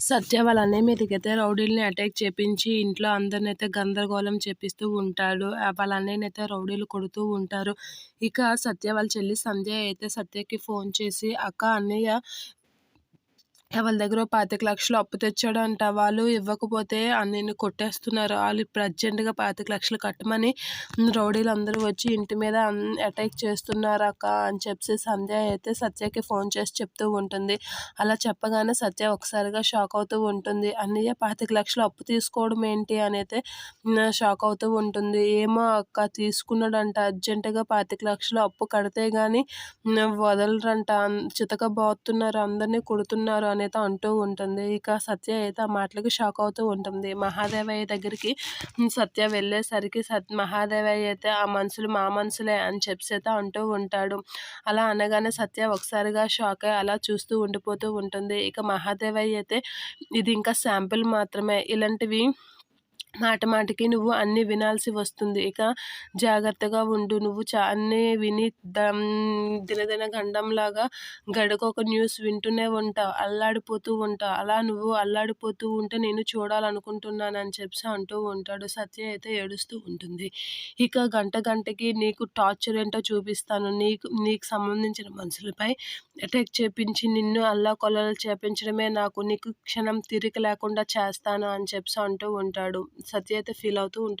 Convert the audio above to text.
సత్య వాళ్ళ అన్నయ్య మీదకైతే రౌడీలని అటాక్ చేపించి ఇంట్లో అందరినైతే గందరగోళం చేపిస్తూ ఉంటాడు. వాళ్ళ అన్నయ్యనైతే రౌడీలు కొడుతూ ఉంటారు. ఇక సత్య వాళ్ళ చెల్లి సంధ్య అయితే సత్యకి ఫోన్ చేసి అక్క అన్నయ్య వాళ్ళ దగ్గర పాతిక లక్షలు అప్పు తెచ్చాడంట. వాళ్ళు ఇవ్వకపోతే అన్నయ్యని కొట్టేస్తున్నారు. వాళ్ళు ఇప్పుడు అర్జెంటుగా పాతిక లక్షలు కట్టమని రౌడీలు అందరూ వచ్చి ఇంటి మీద అటాక్ చేస్తున్నారు అక్క అని చెప్పి సంధ్య అయితే సత్యకి ఫోన్ చేసి చెప్తూ ఉంటుంది. అలా చెప్పగానే సత్య ఒకసారిగా షాక్ అవుతూ ఉంటుంది. అన్నయ్య పాతిక లక్షలు అప్పు తీసుకోవడం ఏంటి అని అయితే షాక్ అవుతూ ఉంటుంది. ఏమో అక్క తీసుకున్నాడంట. అర్జెంటుగా పాతిక లక్షలు అప్పు కడితే కానీ వదలరంట. చితకబోతున్నారు అందరినీ కొడుతున్నారు అనేది అంటూ ఉంటుంది. ఇక సత్య అయితే ఆ మాటలకి షాక్ అవుతూ ఉంటుంది. మహాదేవయ్య దగ్గరికి సత్య వెళ్ళేసరికి సత్ మహాదేవయ్య అయితే ఆ మనుషులు మా మనుషులే అని చెప్పి అయితే అంటూ ఉంటాడు. అలా అనగానే సత్య ఒకసారిగా షాక్ అయ్యి అలా చూస్తూ ఉండిపోతూ ఉంటుంది. ఇక మహాదేవయ్య అయితే ఇది ఇంకా శాంపిల్ మాత్రమే. ఇలాంటివి మాట మాటికి నువ్వు అన్నీ వినాల్సి వస్తుంది. ఇక జాగ్రత్తగా ఉండు. నువ్వు చా అన్నీ విని దినదిన గండంలాగా గడకు ఒక న్యూస్ వింటూనే ఉంటావు అల్లాడిపోతూ ఉంటావు అలా నువ్వు అల్లాడిపోతూ ఉంటే నేను చూడాలనుకుంటున్నాను అని చెప్పి అంటూ ఉంటాడు. సత్య అయితే ఏడుస్తూ ఉంటుంది. ఇక గంట గంటకి నీకు టార్చర్ ఏంటో చూపిస్తాను. నీకు నీకు సంబంధించిన మనుషులపై అటాక్ చేపించి నిన్ను అల్లా కొల్లలు చేపించడమే నాకు. నీకు క్షణం తీరిక లేకుండా చేస్తాను అని చెప్పి అంటూ ఉంటాడు. సత్య అయితే ఫీల్ అవుతూ ఉంటుంది.